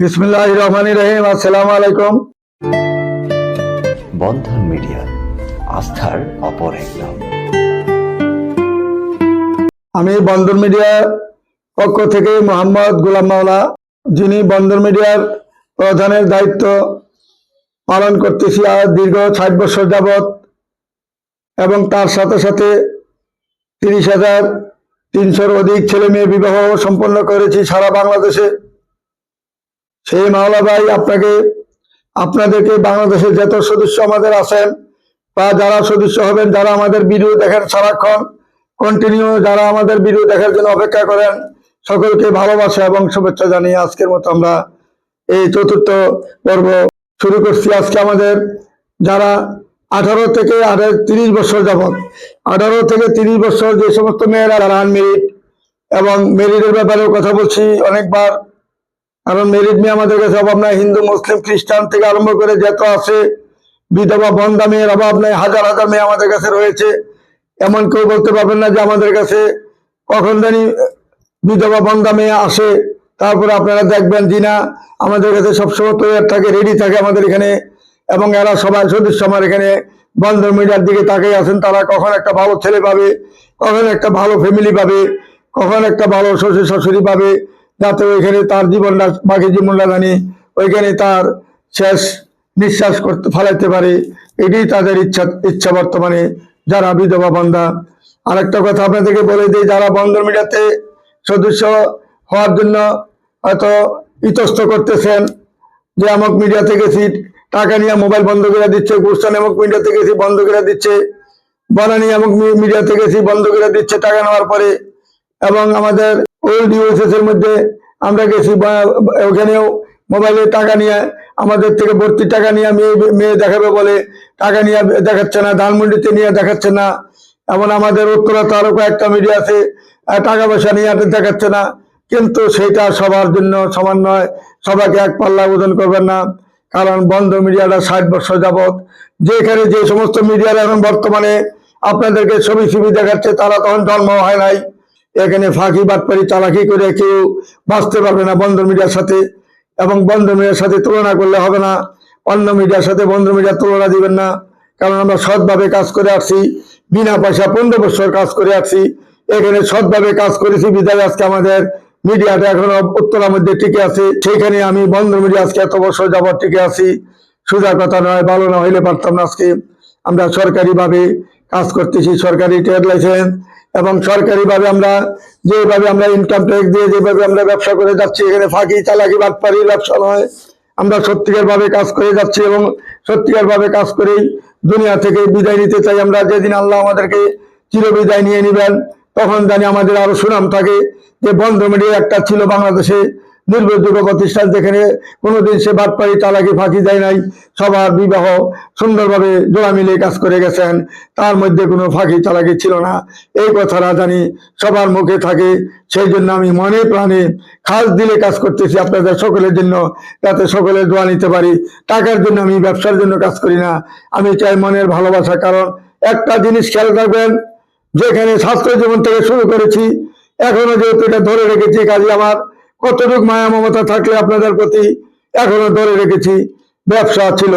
বিসমুল্লাহ রহমান রহিম আসসালামু আলাইকুম। বন্ধন মিডিয়া আস্থার অপর এক নাম। আমি বন্দর মিডিয়ার পক্ষ থেকে মোহাম্মদ গোলাম মাওলা যিনি বন্দর মিডিয়ার প্রধানের দায়িত্ব পালন করতেছি আর দীর্ঘ ষাট বছর যাবৎ এবং তার সাথে সাথে তিরিশ হাজার তিনশোর অধিক ছেলে মেয়ে বিবাহ সম্পন্ন করেছি সারা বাংলাদেশে। সেই মাওলা ভাই আপনাকে, আপনাদেরকে বাংলাদেশের যত সদস্য আমাদের আছেন বা যারা সদস্য হবেন, যারা আমাদের ভিডিও দেখেন সারাক্ষণ কন্টিনিউ যারা আমাদের ভিডিও দেখার জন্য অপেক্ষা করেন, সকলকে ভালোবাসা এবং শুভেচ্ছা জানিয়ে আজকের মতো আমরা এই চতুর্থ পর্ব শুরু করছি। আজকে আমাদের যারা আঠারো থেকে আঠারো, তিরিশ বছর যাবৎ, আঠারো থেকে তিরিশ বছর যে সমস্ত মেয়েরা, যারা আনমেরিড এবং মেরিডের ব্যাপারেও কথা বলছি, অনেকবার কারণ মেরিট মেয়ে আমাদের কাছে অভাব নাই। হিন্দু, মুসলিম, খ্রিস্টান থেকে আরম্ভ করে যত আছে, বিধবা বন্ধা মেয়ের অভাব নাই, হাজার হাজার মেয়ে আমাদের কাছে রয়েছে। এমন কেউ বলতে পারবেন না যে আমাদের কাছে কখন জানি বিধবা বন্ধা মেয়ে আসে, তারপরে আপনারা দেখবেন যে না, আমাদের কাছে সবসময় তৈরি থাকে রেডি থাকে আমাদের এখানে। এবং এরা সবাই সদস্য, আমার এখানে বন্ধ মিডিয়ার দিকে তাকিয়ে আছেন। তারা কখন একটা ভালো ছেলে পাবে, কখন একটা ভালো ফ্যামিলি পাবে, কখন একটা ভালো শ্বশুর শাশুড়ি পাবে যাতে ওইখানে তার জীবনটা বাকি জীবনটা জানি ওইখানে তার শেষ নিঃশ্বাস করতে, ফেলাইতে পারে। এটাই তাদের ইচ্ছা ইচ্ছা বর্তমানে যারা বিধবা বন্ধা। আরেকটা কথা আপনাদেরকে বলে দিই, যারা বন্ধন মিডিয়াতে সদস্য হওয়ার জন্য হয়তো ইতস্ত করতেছেন, যে আমক মিডিয়া থেকে গেছি টাকা নিয়ে মোবাইল বন্ধ করে দিচ্ছে গুরস্থান আমক মিডিয়া থেকে গেছি বন্ধ করে দিচ্ছে বনানি আমক মিডিয়া থেকে গেছি বন্ধ করে দিচ্ছে টাকা নেওয়ার পরে, এবং আমাদের ওল্ড ইউএসএস এর মধ্যে আমরা গেছি ওখানেও মোবাইলে টাকা নিয়ে আমাদের থেকে ভর্তি টাকা নিয়ে মেয়ে মেয়ে দেখাবে বলে টাকা নিয়ে দেখাচ্ছে না, ধানমন্ডিতে নিয়ে দেখাচ্ছে না। এমন আমাদের উত্তরা তারও কয়েকটা মিডিয়া আছে টাকা পয়সা নিয়ে দেখাচ্ছে না। কিন্তু সেটা সবার জন্য সমান নয়, সবাইকে এক পাল্লা ওজন করবেন না। কারণ বন্ধ মিডিয়াটা ষাট বছর যাবৎ। যেখানে যে সমস্ত মিডিয়ার এখন বর্তমানে আপনাদেরকে ছবি ছবি দেখাচ্ছে, তারা তখন জন্ম হয় নাই। এখানে ফাঁকি বাটপারি, চালাকি করে কেউ বাঁচতে পারবে না বন্ধ মিডিয়ার সাথে এবং বন্ধ মিডিয়ার সাথে তুলনা করলে হবে না। অন্য মিডিয়ার সাথে বন্ধ মিডিয়ার তুলনা দিবেন না। কারণ আমরা সৎভাবে কাজ করে আসছি, বিনা পয়সা পনেরো বছর কাজ করে আসছি। এখানে সৎভাবে কাজ করেছি, বিদায় আজকে আমাদের মিডিয়াটা এখনও উত্তরার মধ্যে টিকে আছে। সেখানে আমি বন্ধ মিডিয়া আজকে এত বছর যাবত টিকে আছি। সোজা কথা নয়, ভালো না হইলে পারতাম না আজকে। আমরা সরকারিভাবে কাজ করতেছি সরকারি ট্রেড লাইসেন্স এবং সরকারিভাবে আমরা যেভাবে আমরা ইনকাম ট্যাক্স দিয়ে যেভাবে আমরা ব্যবসা করে যাচ্ছি, এখানে ফাঁকি, চালাকি বাটপাড়ির ব্যবসা নয়। আমরা সত্যিকার ভাবে কাজ করে যাচ্ছি এবং সত্যিকার ভাবে কাজ করেই দুনিয়া থেকে বিদায় নিতে চাই। আমরা যেদিন আল্লাহ আমাদেরকে চির বিদায় নিয়ে নিবেন, তখন জানি আমাদের আরও সুনাম থাকে। যে বন্ধ মিডিয়া একটা ছিল বাংলাদেশে নির্ভরযোগ্য প্রতিষ্ঠান যেখানে কোনোদিন সে বাটপাড়ি চালাকি ফাঁকি দেয় নাই, সবার বিবাহ সুন্দরভাবে জোড়া মিলে কাজ করে গেছেন, তার মধ্যে কোনো ফাঁকি চালাকি ছিল না। এই কথাটা জানি সবার মুখে থাকে, সেই জন্য আমি মনে প্রাণে খাস দিলে কাজ করতেছি আপনাদের সকলের জন্য, যাতে সকলের দোয়া নিতে পারি। টাকার জন্য আমি, ব্যবসার জন্য কাজ করি না। আমি চাই মনের ভালোবাসা, কারণ একটা জিনিস খেয়াল রাখবেন, যেখানে ছাত্র জীবন থেকে শুরু করেছি, এখনও যেহেতু এটা ধরে রেখেছি, কাজে আমার কতটুকু মায়া মমতা থাকলে আপনাদের প্রতি এখনও ধরে রেখেছি? ব্যবসা ছিল,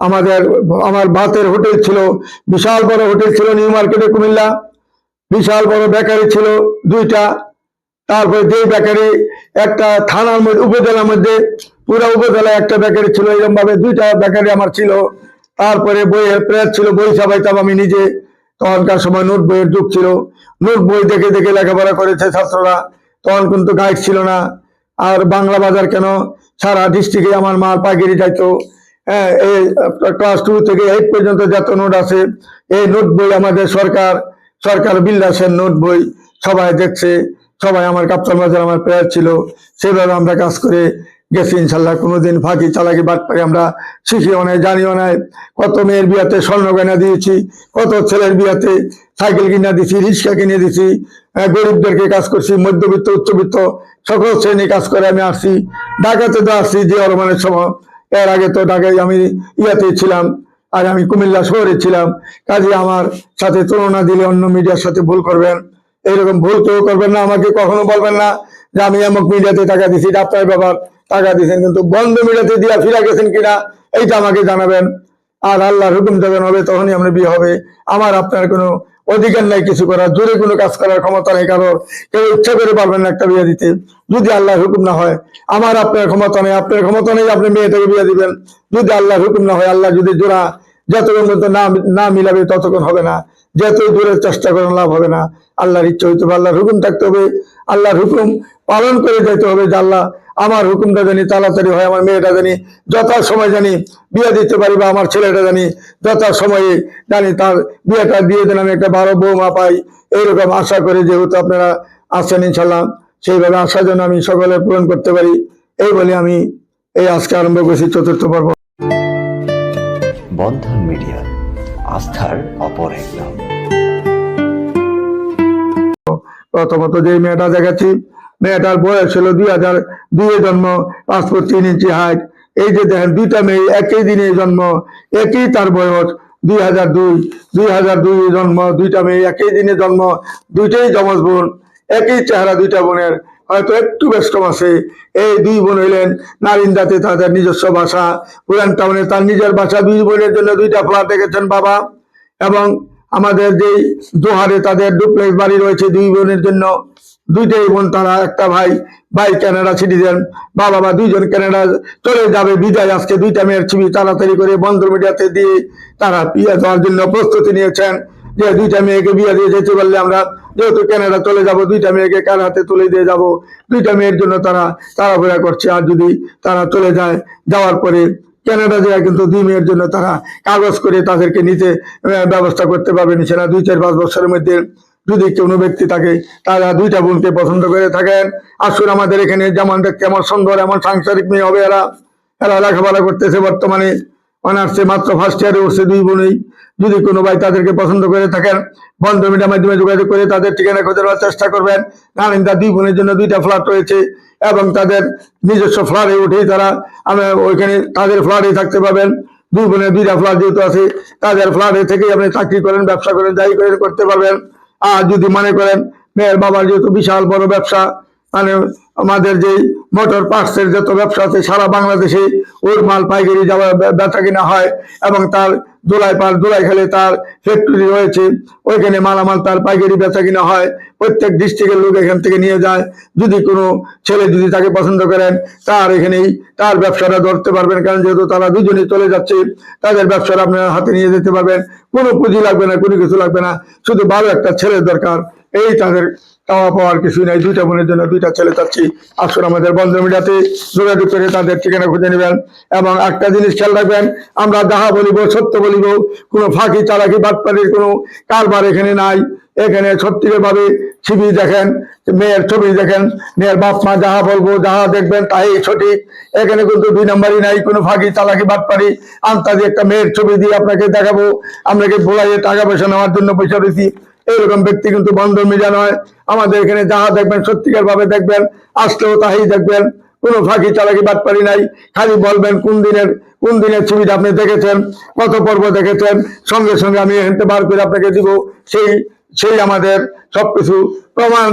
আমাদের, আমার ভাতের হোটেল ছিল, বিশাল বড় হোটেল ছিল নিউ মার্কেটে কুমিল্লা, বিশাল বড় বেকারি ছিল দুইটা, তারপরে যেই বেকারি, একটা থানার মধ্যে, উপজেলার মধ্যে, পুরো উপজেলায় একটা বেকারি ছিল এরকম ভাবে দুইটা বেকারি আমার ছিল, তারপরে বইয়ের প্রেস ছিল, বই ছাপাইতাম আমি নিজে। তখনকার সময় নোট বইয়ের যুগ ছিল। নোট বই দেখে দেখে লেখাপড়া করেছে ছাত্ররা। তখন কিন্তু গাইড ছিল না। আর বাংলা বাজার কেন? সারা ডিস্ট্রিক্টে আমার মাল পাইকারি যাইতো। হ্যাঁ এই ক্লাস টু থেকে এইট পর্যন্ত যত নোট আছে, এই নোট বই আমাদের সরকার সরকার বিল্লাসের নোট বই, সবাই দেখছে, সবাই আমার কাপ্তান বাজার আমার প্রেয়ার ছিল। সেভাবে আমরা কাজ করে গেছি ইনশাল্লাহ, কোনোদিন ফাঁকি চালাকি বাট পাই। আমরা শিখিও নাই, জানিও নাই, কত মেয়ের বিয়াতে স্বর্ণ গয়না দিয়েছি, কত ছেলের বিয়াতে সাইকেল কিনে দিছি, রিক্সা কিনে দিছি গরিবদেরকে কাজ করছি, মধ্যবিত্ত, উচ্চবিত্ত, সকল শ্রেণি কাজ করে আমি আসছি, ঢাকাতে তো আসছি যে রহমানের সময় এর আগে তো ঢাকায় আমি ইয়াতে ছিলাম, আর আমি কুমিল্লা শহরে ছিলাম। কাজে আমার সাথে তুলনা দিলে অন্য মিডিয়ার সাথে ভুল করবেন, এইরকম ভুল কেউ করবেন না, আমাকে কখনো বলবেন না যে আমি এমক মিডিয়াতে টাকা দিছি আপনার ব্যাপার। টাকা দিয়েছেন, কিন্তু বন্ধ মিলাতে দিয়া ফিরা গেছেন কিনা, এইটা আমাকে জানাবেন। আর আল্লাহর হুকুম যখন হবে, তখনই আমরা বিয়ে হবে। আমার আপনার কোনো অধিকার নাই কিছু করার জোরে কোনো কাজ করার ক্ষমতা নেই কারোর। কেউ ইচ্ছা করে পারবেন না একটা বিয়ে দিতে। যদি আল্লাহর হুকুম না হয়, আমার আপনার ক্ষমতা নেই, আপনার ক্ষমতা নেই, আপনি মেয়েটাকে বিয়ে দিবেন। যদি আল্লাহর হুকুম না হয়, আল্লাহ যদি জোড়া, যতক্ষণ পর্যন্ত না না মিলাবে, ততক্ষণ হবে না। যতই দূরে চেষ্টা করেন, লাভ হবে না। আল্লাহর ইচ্ছা হইতে হবে, আল্লাহর হুকুম থাকতে হবে। আল্লাহর হুকুম পালন করে যেতে হবে যে আল্লাহ আমার হুকুমটা জানি, তাড়াতাড়ি হয়, আমার মেয়েটা জানি যথা সময় জানি বিয়ে দিতে পারি বা আমার ছেলেটা জানি যথা সময়ে জানি তার বিয়েটা দিয়ে দেন আমি একটা ভালো বৌমা পাই। এইরকম আশা করে যেহেতু আপনারা আসছেন ইনশাল্লাহ সেইভাবে আশা যেন আমি সকলে পূরণ করতে পারি। এই বলে আমি এই আজকে আরম্ভ করছি চতুর্থ পর্ব। বন্ধন মিডিয়া, আস্থার অপর এক নাম। প্রথমত যে মেয়েটা দেখাচ্ছি মেয়েটার বয়স হলো দুই হাজার দুই জন্ম পাসপোর্ট তিন ইঞ্চি হাইট এই যে দেখেন, দুইটা মেয়ে একই দিনে জন্ম, একই তার বয়স, দুই হাজার দুই দুই হাজার জন্ম, দুইটা মেয়ে একই দিনে জন্ম, দুইটাই যমজ বোন, একই চেহারা দুইটা বোনের। হয়তো একটু ব্যস্ত আছে এই দুই বোন হইলেন নারিন্দাতে তাদের নিজস্ব ভাষা পুরান টাউনে তার নিজের বাসা, দুই বোনের জন্য দুইটা ফ্ল্যাট দেখেছেন বাবা। এবং আমাদের যেই দোহারে তাদের ডুপ্লেক্স বাড়ি রয়েছে দুই বোনের জন্য, দুইটাই বোন তারা, একটা ভাই ভাই কানাডা সিটিজেন বাবা বা দুইজন কানাডা চলে যাবে, বিদায় আজকে দুইটা মেয়ের ছবি তাড়াতাড়ি করে বন্ধ মিডিয়াতে দিয়ে তারা বিয়ে দেওয়ার জন্য প্রস্তুতি নিয়েছেন। যে দুইটা মেয়েকে বিয়ে দিয়ে যেতে পারলে আমরা যেহেতু কানাডা চলে যাব, দুইটা মেয়েকে কার হাতে তুলে দিয়ে যাব? দুইটা মেয়ের জন্য তারা তাড়াফেরা করছে। আর যদি তারা চলে যায়, যাওয়ার পরে কানাডা যায় কিন্তু মেয়ের জন্য তারা কাগজ করে তাদেরকে নিতে ব্যবস্থা করতে পারবে সেটা দুই চার পাঁচ বছরের মধ্যে যদি কোনো ব্যক্তি থাকে তারা দুইটা বোনকে পছন্দ করে থাকেন। আসুন আমাদের এখানে যেমন দেখতে এমন সুন্দর, এমন সাংসারিক মেয়ে হবে এরা। এরা লেখাপড়া করতেছে বর্তমানে। অনার্সে মাত্র ফার্স্ট ইয়ারে উঠছে দুই বোনই। যদি কোনো ভাই তাদেরকে পছন্দ করে থাকেন, বন্ধ মিডিয়ার মাধ্যমে যোগাযোগ করে তাদের ঠিকানা খোঁজার চেষ্টা করবেন। নারিন্দা দুই বোনের জন্য দুইটা ফ্ল্যাট রয়েছে। এবং তাদের নিজস্ব ফ্ল্যাটে উঠেই তারা, আমি ওইখানে তাদের ফ্ল্যাটে থাকতে পাবেন দুই বোনের দুইটা ফ্ল্যাট যেহেতু আছে, তাদের ফ্ল্যাটে থেকেই আপনি চাকরি করেন, ব্যবসা করেন, যাই করেন করতে পারবেন। আর যদি মনে করেন, মেয়ের বাবার যেহেতু বিশাল বড় ব্যবসা মানে আমাদের যেই মোটর পার্টসের যত ব্যবসা আছে, সারা বাংলাদেশে ওর মাল পাইকারি যাওয়া বেচা কিনা হয় এবং তার দোলাই পাল দোলাই খেলে তার ফ্যাক্টরি রয়েছে। ওইখানে মালামাল তার পাইকারি বেচা কিনা হয়। প্রত্যেক ডিস্ট্রিক্টের লোক এখান থেকে নিয়ে যায়। যদি কোনো ছেলে যদি তাকে পছন্দ করেন, তার এখানেই তার ব্যবসাটা ধরতে পারবেন। কারণ যেহেতু তারা দুজনেই চলে যাচ্ছে, তাদের ব্যবসাটা আপনার হাতে নিয়ে যেতে পারবেন। কোনো পুঁজি লাগবে না, কোনো কিছু লাগবে না। শুধু ভালো একটা ছেলের দরকার। এই তাদের চাওয়া পাওয়ার কিছু নাই। দুইটা বোনের জন্য দুইটা ছেলে চাচ্ছি। আসুন আমাদের বন্ধ মিডিয়াতে যোগাযোগ করে তাদের ঠিকানা খুঁজে নেবেন এবং একটা জিনিস খেয়াল রাখবেন, আমরা যাহা বলিব, সত্য বলিব, কোনো ফাঁকি চালাকি বাটপালির কোনো কারবার এখানে নাই। এখানে সত্যিকার ভাবে ছবি দেখেন, মেয়ের ছবি দেখেন, মেয়ের বাপ মা যাহা বলব, যাহা দেখবেন তাই সঠিক। এখানে কিন্তু দুই নম্বরই নাই, কোনো ফাঁকি চালাকি বাটপারি আন্তাজি একটা মেয়ের ছবি দিয়ে আপনাকে দেখাবো। আপনাকে ভোলাইয়ে টাকা পয়সা নেওয়ার জন্য পয়সা দিচ্ছি এইরকম ব্যক্তি কিন্তু বন্ধ মিডিয়া নয় আমাদের এখানে যাহা দেখবেন সত্যিকার ভাবে দেখবেন, আসলেও তাই দেখবেন। কোনো ফাঁকি চালাকি বাটপারি নাই। খালি বলবেন কোন দিনের কোন দিনের ছবিটা আপনি দেখেছেন, কত পর্ব দেখেছেন, সঙ্গে সঙ্গে আমি এখান বার করে আপনাকে দিব। সেই সেই আমাদের সবকিছু প্রমাণ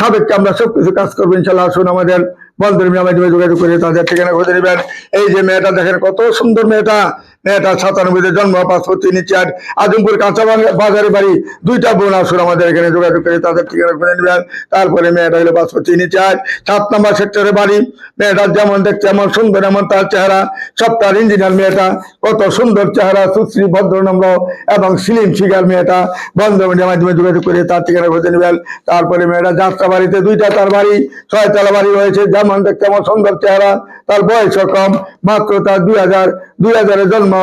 সাপেক্ষে আমরা সবকিছু কাজ করব, ইনশাল্লাহ। আসুন আমাদের বন্ধুর মাধ্যমে যোগাযোগ করে তাদের ঠিকানা খুঁজে নেবেন। এই যে মেয়েটা দেখেন, কত সুন্দর মেয়েটা। মেয়েটা সাতানব্বইতে জন্ম পাসপোর্ট তিনি চার আজমপুর কাঁচা বাজারে বাড়ি, দুইটা বোন আসুন আমাদের এখানে যোগাযোগ করে তাদের ঠিকানা খুঁজে নেবেন। তারপরে মেয়েটা হলো পাসপোর্ট তিনি চার সাত নম্বর সেক্টরে বাড়ি। মেয়েটা যেমন দেখছে এমন সুন্দর, এমন তার চেহারা সবটার ইঞ্জিনিয়ার মেয়েটা। কত সুন্দর চেহারা, সুশ্রী ভদ্রনম্র এবং সিলিম শিকার মেয়েটা। বন্ধ মিডিয়ার মাধ্যমে যোগাযোগ করে তার ঠিকানা খুঁজে নেবেন। তারপরে মেয়েটা যাত্রা বাড়িতে দুইটা তার বাড়ি, ছয়তলা বাড়ি রয়েছে। যেমন দেখতে এমন সুন্দর চেহারা, তার বয়স কম, মাত্র তার দুই হাজার দুই হাজারের জন্ম,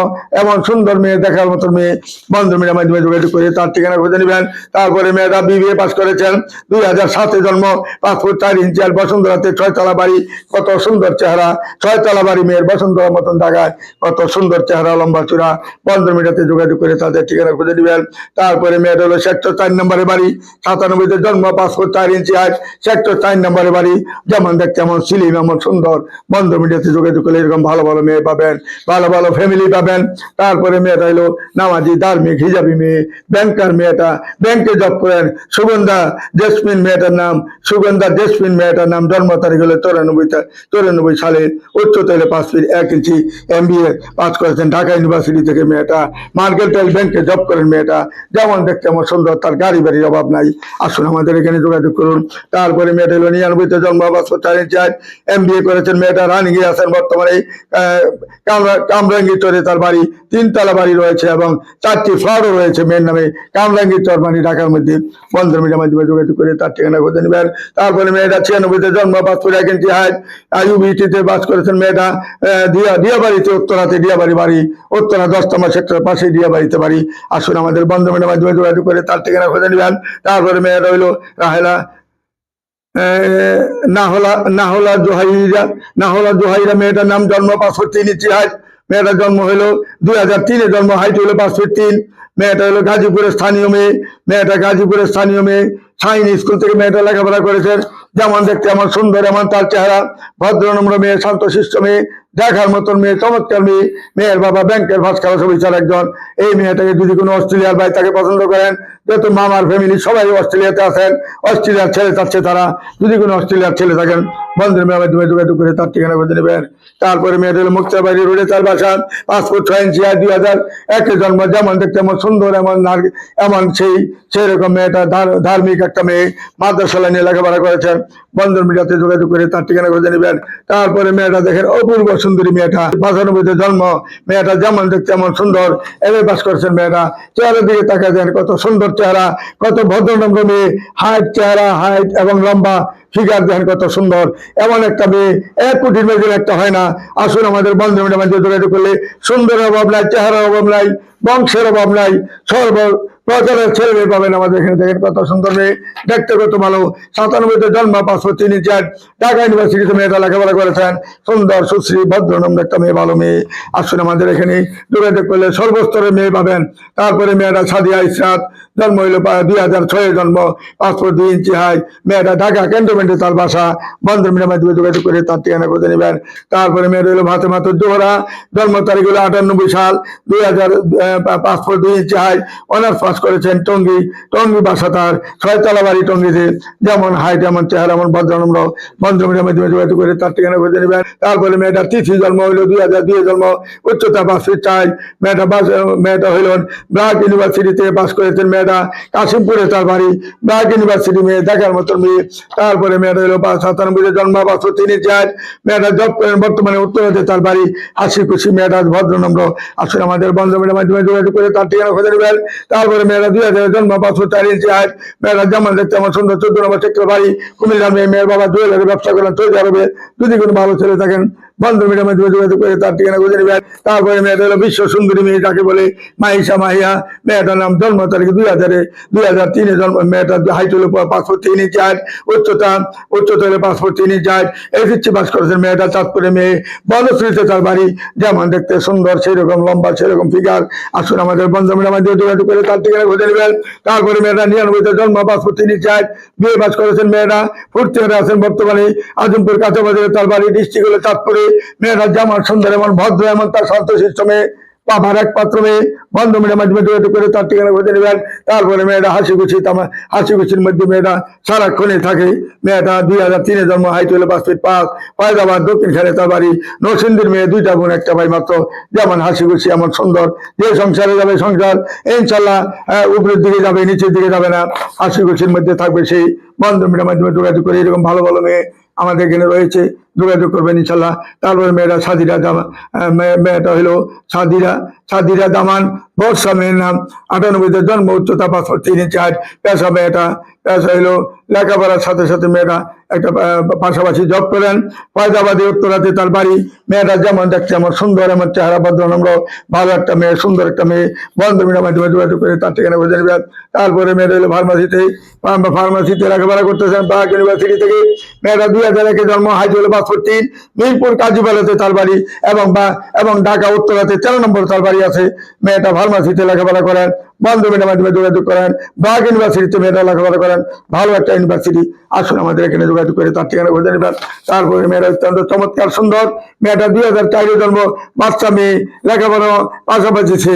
এমন সুন্দর মেয়ে, দেখার মতো মেয়ে, বন্ধ মিডিয়ার মাধ্যমে যোগাযোগ করে তার ঠিকানা খুঁজে নেবেন। তারপরে মেয়েরা বিবিএ পাস করেছেন, দুই হাজার সাতে জন্ম পাসপোর্ট চার ইঞ্চি আর বসুন্ধরাতে ছয়তলা বাড়ি, কত সুন্দর চেহারা, ছয়তলা বাড়ি মেয়ের বসুন্ধরা মতন জায়গায় কত সুন্দর চেহারা, লম্বা চূড়া, বন্ধ মিডিয়াতে যোগাযোগ করে তাদের ঠিকানা খুঁজে নেবেন। তারপরে মেয়েটা হলো সেক্টর চার নম্বরে বাড়ি, সাতানব্বইতে জন্ম পাসপোর্ট চার ইঞ্চি হাইট সেক্টর চার নম্বরে বাড়ি, যেমন দেখতে এমন সিলিম এমন সুন্দর, বন্ধ মিডিয়াতে যোগাযোগ করলে এরকম ভালো ভালো মেয়ে পাবেন, ভালো ভালো ভালো ফ্যামিলি পাবেন। তারপরে মেয়েটা হলো নামাজি, ধার্মিক, হিজাবি মেয়ে ব্যাংকার মেয়েটা ব্যাংকে জব করেন। সুগন্ধা জেসমিন মেয়েটার নাম, সুগন্ধা জেসমিন মেয়েটার নাম জন্ম তারিখ হলো চৌরানব্বই চৌরানব্বই সালে উচ্চতর হলো পাঁচ ফিট এক inch M B A pass করেছেন ঢাকা ইউনিভার্সিটি থেকে মেয়েটা। মার্কেটাইল ব্যাংকে জব করেন মেয়েটা। যেমন দেখতে আমার সুন্দর, তার গাড়ি বাড়ির অভাব নাই। আসুন আমাদের এখানে যোগাযোগ করুন। তারপরে মেয়েটা হলো নিরানব্বইতে জন্ম বছর চার ইঞ্চি এম বি এ করেছেন মেয়েটা, রানিং আছেন বর্তমানে আহ, কামরা- চরে তার বাড়ি তিনতলা বাড়ি রয়েছে এবং চারটি ফ্ল্যাটও রয়েছে মেয়ের নামে কামরাঙ্গি চর মানে ঢাকার মধ্যে। বন্ধন মিডিয়ার মাধ্যমে যোগাযোগ করে তার ঠিকানা খুঁজে নেবেন। তারপরে মেয়েটা ছিয়ানব্বইতে জন্ম পাঁচপুর এক ইঞ্চি হাইট ইউবিটিতে বাস করেছেন মেয়েটা দিয়া দিয়াবাড়িতে উত্তরাতে দিয়াবাড়ি বাড়ি উত্তরা দশতমা সেক্টরের পাশে দিয়াবাড়িতে বাড়ি। আসুন আমাদের বন্ধন মিডিয়ার মাধ্যমে যোগাযোগ করে তার ঠিকানা খুঁজে নেবেন। তারপরে মেয়েটা হইল রাহেলা নাহলা নাহলা জোহাইরা নাহলা জোহাইরা মেয়েটার নাম জন্ম পাঁচ ফুট তিন হাইট মেয়েটার জন্ম হলো দুই হাজার তিনে, জন্ম হাইট হলো পাঁচ ফুট তিন, মেয়েটা হলো গাজীপুরের স্থানীয় মেয়ে, মেয়েটা গাজীপুরের স্থানীয় মেয়ে সাইন স্কুল থেকে মেয়েটা লেখাপড়া করেছেন। যেমন দেখতে আমার সুন্দর, এমন তার চেহারা ভদ্রনম্র মেয়ে শান্তশিষ্ট মেয়ে, দেখার মতন মেয়ে, চমৎকার মেয়ে, মেয়ের বাবা ব্যাংকের ক্লাস অফিসার একজন। এই মেয়েটাকে যদি কোনো অস্ট্রেলিয়ার ভাই তাকে পছন্দ করেন যেহেতু মামার ফ্যামিলি সবাই অস্ট্রেলিয়াতে আছেন, অস্ট্রেলিয়ার ছেলে চাচ্ছে তারা। যদি কোনো অস্ট্রেলিয়ার ছেলে থাকেন, বন্ধুর মেয়ে মাধ্যমে যোগাযোগ করে তার ঠিকানা খুঁজে নেবেন তারপরে মেয়েটা হলো মুক্তাবাড়ি রোডে তার বাসা পাসপোর্ট ছয় ইঞ্চি আর দুই হাজার, একে জন্ম, যেমন দেখতে এমন সুন্দর, এমন এমন সেই সেই রকম মেয়েটা ধার- ধার্মিক একটা মেয়ে মাদ্রাসা লাইনে লেখাপড়া করেছেন। বন্ধন মিডিয়াতে যোগাযোগ করে তার ঠিকানা খুঁজে নেবেন তারপরে মেয়েটা দেখেন অপূর্ব সুন্দরী মেয়েটা পঁচানব্বইতে জন্ম। মেয়েটা যেমন দেখতে এমন সুন্দর এমএ পাস করেছেন মেয়েটা। চেহারার দিকে তাকা দেন কত সুন্দর চেহারা, কত ভদ্রনম্র মেয়ে হাইট চেহারা হাইট এবং লম্বা ফিগার দেখেন কত সুন্দর। এমন একটা মেয়ে, এক কোটির মেয়েদের একটা হয় না। আসুন আমাদের বন্ধু মাধ্যমে যোগাযোগ করলে সুন্দরের অভাব নাই, চেহারার অভাব নাই, বংশের অভাব নাই, সর্ব প্রকারের ছেলে মেয়ে পাবেন আমাদের এখানে। দেখেন কত সুন্দর মেয়ে। দেখতে কত ভালো। সাতানব্বইতে জন্ম পাঁচশো তিন চার ঢাকা ইউনিভার্সিটিতে মেয়েটা লেখাপড়া করেছেন। সুন্দর, সুশ্রী ভদ্রনম্র একটা মেয়ে, ভালো মেয়ে। আসুন আমাদের এখানে যোগাযোগ করলে সর্বস্তরের মেয়ে পাবেন। তারপরে মেয়েটা সাদিয়া ইসরাত। জন্ম হইল দুই হাজার ছয়ে জন্ম। পাসপোর্ট দুই ইঞ্চি হাই মেয়েটা ঢাকা ক্যান্টনমেন্টে তার বাসা। বন্ধন মাধ্যমে যোগাযোগ করে তার ঠিকানা খুঁজে নেবেন। তারপরে মেয়েটা হইল ভাতে মাতুর জোহরা জন্ম তারিখ হলো আটানব্বই সাল। দুই হাজার পাসপোর্ট দুই ইঞ্চি হাই অনার্স পাস করেছেন টঙ্গি টঙ্গি বাসা তার ছয়তলা বাড়ি টঙ্গিতে। যেমন হাইট এমন চেহারা এমন ভদ্রনম্র বন্ধন মিডিয়ার মাধ্যমে যোগাযোগ করে তার ঠিকানা খুঁজে নেবেন। তারপরে মেয়েটা তিথি জন্ম হইল দুই হাজার দুই জন্ম। উচ্চতা ফিট চাই মেয়েটা বাস, মেয়েটা হইল ব্রাক ইউনিভার্সিটি থেকে পাস করেছেন মেয়েটা। কাশিমপুরে তার বাড়ি, ব্রাক ইউনিভার্সিটি মেয়ে, দেখার মতন মেয়ে। তারপরে মেয়েটা হইল পাঁচ সাতানব্বই জন্ম পাঁচশো তিন চার। মেয়েটা জব করেন বর্তমানে উত্তরাতে তার বাড়ি। হাসি খুশি মেয়েটা ভদ্রনম্র। আসলে আমাদের বন্ধ মেয়ের মাধ্যমে যোগাযোগ করে তার ঠিকানা খুঁজে নেবেন। তারপরে মেয়েরা দুই হাজার জন্ম পাঁচশো চার ইঞ্চি আট মেয়েরা যেমন দেখতে আমার সুন্দর, চোদ্দ নম্বর সেক্টর বাড়ি কুমিল্লা মেয়ে, মেয়ের বাবা জুয়েলারি ব্যবসা করেন সৌদি আরবে, যদি কোনো ভালো ছেলে থাকেন বন্ধ মাধ্যমে যোগাযোগ করে তার বিশ্ব সুন্দরী মেয়ে বলে মেয়েটার মেয়ে। বাড়ি। যেমন দেখতে সুন্দর সেই রকম লম্বা, সেরকম ফিগার আসুন আমাদের বন্ধ মাধ্যমে যোগাযোগ করে তার ঠিকানা খুঁজে নেবেন। তারপরে মেয়েটা নিরানব্বইতে জন্ম পাসপোর্ট তিন আট বিয়ে বাস করেছেন মেয়েটা। ফুর্তি আছেন বর্তমানে। আজমপুর কাঁচাবাজারে তার বাড়ি ডিস্ট্রিক্ট হলো চাঁদপুরে। যেমন সুন্দর, এমন ভদ্র, এমন তার মেয়ে। যোগাযোগ করে তার ঠিকানা খুঁজে নেবেন। তারপরে হাসি খুশি হাসি খুশির মধ্যে সারাক্ষণে থাকে। মেয়েটা দুই হাজার তিনে জন্ম হাইট হলো পাঁচ ফিট পাঁচ খানে তার বাড়ি নরসিংদীর মেয়ে, দুইটা বোন, একটা ভাই মাত্র। যেমন হাসি খুশি, এমন সুন্দর। যে সংসারে যাবে সংসার, ইনশাল্লাহ উপরের দিকে যাবে, নিচের দিকে যাবে না। হাসি খুশির মধ্যে থাকবে সেই বন্ধ মেয়ের মাধ্যমে যোগাযোগ করে, এরকম ভালো ভালো মেয়ে আমাদের এখানে রয়েছে। যোগাযোগ করবেন ইনশাল্লাহ। তারপরে মেয়েরা সাদিরা জামা মেয়েটা হলো সাদিরা সাদিরা দামান বর্ষা মেয়ের নাম, আটানব্বইতে জন্ম, উচ্চতা পাঁচশো তিন চার পেশা মেয়েটা, পেশা হলো লেখাপড়ার সাথে সাথে মেয়েটা একটা পাশাপাশি জব করেন। ফয়দাবাদে উত্তরাতে তার বাড়ি। মেয়েটা যেমন দেখছে আমার সুন্দর, আমার চেহারা ভদ্রনম্র, ভালো একটা মেয়ে, সুন্দর একটা মেয়ে। বন্ধ মেয়ের মাধ্যমে যোগাযোগ করে তার ঠিকানা বুঝে নেবেন। তারপরে মেয়েটা হলো ফার্মাসিতে ফার্মাসিতে লেখাপড়া করতেছেন ব্রাক ইউনিভার্সিটি থেকে। মেয়েটা দুই হাজার একে জন্ম হাইট হলো পাঁচশো তিন, মিরপুর বেলাতে তার বাড়ি এবং বা, এবং ঢাকা উত্তরাতে তেরো নম্বর তার বাড়ি আছে। মেয়েটা ফার্মাসিতে লেখাপড়া করেন বন্ধ মিডিয়ার মাধ্যমে যোগাযোগ করেন। ব্রাক ইউনিভার্সিটিতে মেয়েরা লেখাপড়া করেন। ভালো একটা ইউনিভার্সিটি আসুন আমাদের এখানে যোগাযোগ করে তার ঠিকানা খুঁজে নেবেন। তারপরে মেয়েরা অত্যন্ত চমৎকার সুন্দর। মেয়েটা দুই হাজার চারে জন্ম। বাচ্চা মেয়ে। লেখাপড়া পাশাপাশি সে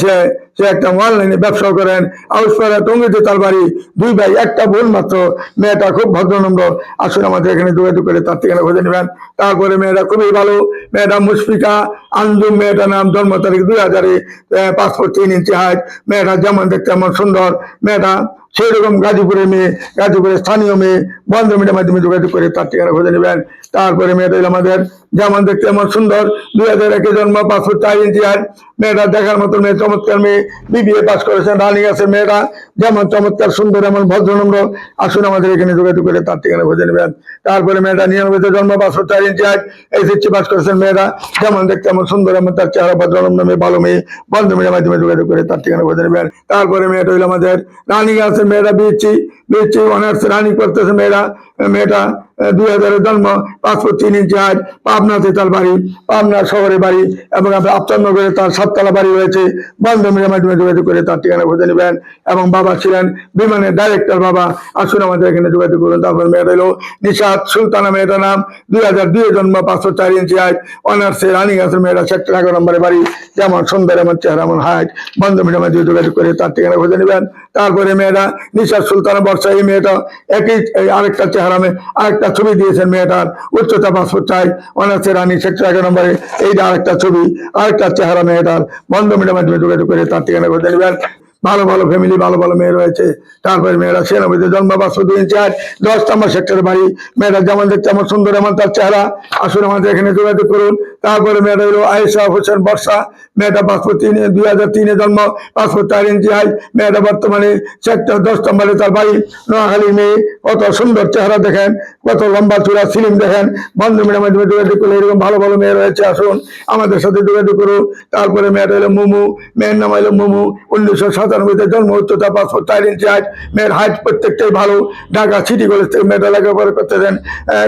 সে একটা অনলাইনে ব্যবসা করেন। আউসপাড়া টঙ্গিতে তার বাড়ি। দুই ভাই, একটা বোন মাত্র। মেয়েটা খুব ভদ্রনম্র আসুন আমাদের এখানে যোগাযোগ করে তার ঠিকানা খুঁজে নেবেন। তারপরে মেয়েটা খুবই ভালো। মেয়েটা মুশফিকা আঞ্জুম মেয়েটা নাম জন্ম তারিখ দুই হাজারে পাসপোর্ট তিন ইঞ্চি হাইট মেয়েটা যেমন দেখতে এমন সুন্দর। মেয়েটা সেই রকম গাজীপুরের মেয়ে, গাজীপুরের স্থানীয় মেয়ে, বন্ধ মিডিয়ার মাধ্যমে যোগাযোগ করে তার ঠিকানা খুঁজে নেবেন। তারপরে মেয়েটা আমাদের যেমন দেখতে এমন সুন্দর। দুই হাজার একে জন্ম পাসপোর্ট চার ইঞ্চি হাইট মেয়েটা দেখার মতো মেয়ে, চমৎকার মেয়ে। বিবিএ পাস করেছেন, রানিং আছে মেয়েটা। যেমন চমৎকার, সুন্দর, এমন ভদ্রনম্র আসুন আমাদের এখানে যোগাযোগ করে তার ঠিকানা খুঁজে নেবেন। তারপরে মেয়েটা নিরানব্বইতে জন্ম পাসপোর্ট চার ইঞ্চি হাইট এসএসসি পাস করেছেন মেয়েরা যেমন দেখতে এমন সুন্দর, এমন তার চেহারা ভদ্রনম্র মেয়ে, ভালো মেয়ে। বন্ধ মিডিয়ার মাধ্যমে যোগাযোগ করে তার ঠিকানা খুঁজে নেবেন। তারপরে মেয়েটা হইল আমাদের রানিং আছে মেয়েরা বিএসসি বিএসসি অনার্স রানিং করতেছে মেয়েরা, মেয়েটা দুই হাজারের জন্ম, পাসপোর্ট তিন ইঞ্চি হাইট পাবনাতে তার বাড়ি, পাবনা শহরে বাড়ি এবং আপনার আফতারনগরে তার সাততলা বাড়ি রয়েছে। বন্ধ মিডিয়ার মাধ্যমে যোগাযোগ করে তার ঠিকানা খুঁজে নেবেন এবং বাবা ছিলেন বিমানের ডাইরেক্টর বাবা। আসুন আমাদের এখানে যোগাযোগ করুন, তারপর মেয়েটা হলো নিশাদ সুলতানা মেয়েটার নাম। দুই হাজার দুই জন্ম পাঁচশো চার ইঞ্চি হাইট অনার্সে রানিং আছে মেয়েটা সেক্টর এগারো নম্বরে বাড়ি। যেমন সুন্দর এমন চেহারা, এমন হাইট বন্ধ মিডিয়ার মাধ্যমে যোগাযোগ করে তার ঠিকানা খুঁজে নেবেন। তারপরে মেয়েটা নিশার সুলতান বর্ষা, এই মেয়েটা একই আরেকটা চেহারা মেয়ে, আরেকটা ছবি দিয়েছেন মেয়েটার। উচ্চতা পাসপোর্ট চাই অনার্সের রানী সেক্টর এক নম্বরে, এইটা আরেকটা ছবি, আরেকটা চেহারা মেয়েটার। বন্ধ মিডিয়ামে যোগাযোগ করে তার ঠিকানা করে নেবেন ভালো ভালো ফ্যামিলি ভালো ভালো মেয়ে রয়েছে। তারপরে মেয়েরা সেনাবাহিনীতে জন্ম দুই ইঞ্চি আট দশ নম্বর সেক্টরের বাড়ি। মেয়েরা যেমন দেখতে আমার সুন্দর, এমন তার চেহারা। আসুন আমাদের এখানে যোগাযোগ করুন। তারপরে মেয়েটা হলো আয়েশা হোসেন বর্ষা। মেয়েটা পাসপোর্ট তিনে দুই হাজার তিনে জন্ম। পাসপোর্ট চার হাই মেয়েটা বর্তমানে সেক্টর দশ নম্বরে তার বাড়ি। নোয়াখালী মেয়ে। কত সুন্দর চেহারা দেখেন। কত লম্বা চূড়া সিলিম দেখেন। বন্ধু মেয়ের মাধ্যমে যোগাযোগ করলে এরকম ভালো ভালো মেয়ে রয়েছে। আসুন আমাদের সাথে যোগাযোগ করুন। তারপরে মেয়েটা হলো মুমু। মেয়ের নাম হলো মুমু। উনিশশো সাতানব্বইতে জন্ম উচ্চতা পাঁচশো চার ইঞ্চি মেয়ের হাইট প্রত্যেকটাই ভালো। ঢাকা সিটি কলেজ থেকে মেয়েটা লেখাপড়া করতেছেন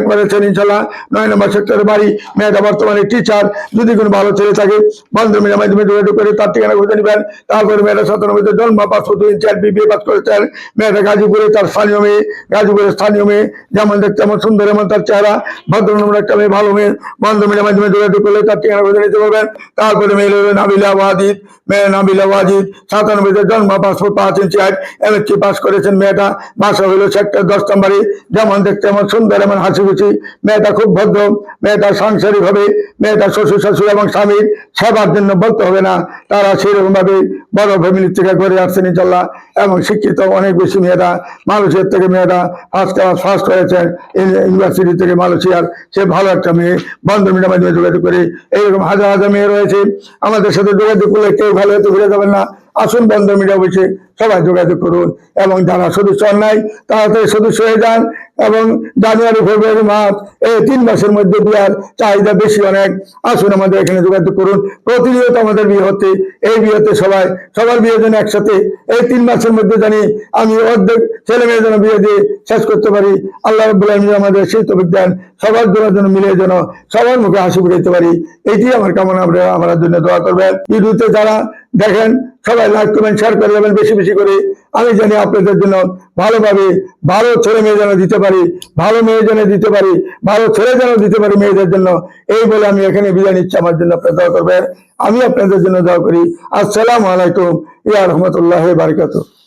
করেছেন ইনশাল্লাহ। নয় নম্বর সেক্টরের বাড়ি, মেয়েটা বর্তমানে টিচার যদি কোনো ভালো ছেলে থাকে বন্ধু মেয়ের মাধ্যমে যোগাযোগ করে তার ঠিকানা খুঁজে নেবেন। তারপরে মেয়েটা সাতানব্বইতে জন্ম পাঁচশো দুই ইঞ্চি হাইট বিবিএ পাস করেছেন। মেয়েটা গাজীপুরে, তার স্থানীয় মেয়ে, গাজীপুরের স্থানীয় মেয়ে। যেমন দেখতে এমন সুন্দর এমন তার চেহারা। ভদ্রনম্র একটা মেয়ে, ভালো মেয়ে। বন্ধু মেয়ের মাধ্যমে যোগাযোগ করলে তার ঠিকানা খুঁজে নিতে পারবেন। তারপরে মেয়ে নাবিলা ওয়াজিদ। মেয়ে নাবিলা ওয়াজিদ সাতানব্বইতে জন্ম পাসপোর্ট পাঁচ ইঞ্চি হাইট এমএসসি পাস করেছেন মেয়েটা। বাসা হলো সেক্টর দশ নম্বরে যেমন দেখতে এমন সুন্দর, এমন হাসি খুশি মেয়েটা খুব ভদ্র। মেয়েটা সাংসারিক হবে মেয়েটা শ্বশুর, শাশুড়ি এবং স্বামীর সেবার জন্য বলতে হবে না। তারা সেরকম ভাবে বড় ফ্যামিলি থেকে করে আসছেন ইনশাল্লাহ এবং শিক্ষিত অনেক বেশি মেয়েরা। মালয়েশিয়ার থেকে মেয়েরা ফার্স্ট ক্লাস ফার্স্ট করেছেন। ইউনিভার্সিটি থেকে মালয়েশিয়ার। সে ভালো একটা মেয়ে। বন্ধ মিডিয়ার মাধ্যমে যোগাযোগ করে। এইরকম হাজার হাজার মেয়ে রয়েছে। আমাদের সাথে যোগাযোগ করলে কেউ ভালো হতে ফিরে যাবেন না। আসুন বন্ধ মিডিয়া বসে সবাই যোগাযোগ করুন এবং যারা সদস্য নাই, তাড়াতাড়ি সদস্য হয়ে যান এবং জানুয়ারি, ফেব্রুয়ারি, মার্চ এই তিন মাসের মধ্যে বিয়ার চাহিদা বেশি অনেক। আসুন আমাদের এখানে যোগাযোগ করুন। প্রতিনিয়ত আমাদের বিয়ে হচ্ছে। এই বিয়েতে সবাই, সবার বিয়ে যেন একসাথে, এই তিন মাসের মধ্যে জানি আমি অর্ধেক ছেলে মেয়ের জন্য বিয়ে দিয়ে শেষ করতে পারি। আল্লাহ রব্বুল আলমী আমাদের সেই তো বিজ্ঞান সবার জন্য যেন মিলে যেন সবার মুখে হাসি ফুটাইতে পারি। এটি আমার কামনা আপনারা আমার জন্য দোয়া করবেন। ভিডিওতে যারা দেখেন, সবাই লাইক করবেন শেয়ার করে দেবেন, বেশি বেশি করে। আমি জানি আপনাদের জন্য ভালোভাবে ভালো ছেলে মেয়ে যেন দিতে পারি, ভালো মেয়ে যেন দিতে পারি, ভালো ছেলে যেন দিতে পারি মেয়েদের জন্য। এই বলে আমি এখানে বিদায় নিচ্ছি। আমার জন্য আপনার দোয়া করবেন। আমি আপনাদের জন্য দোয়া করি। আসসালামু আলাইকুম। ইয়া রহমতুল্লাহ বারকাতুহ।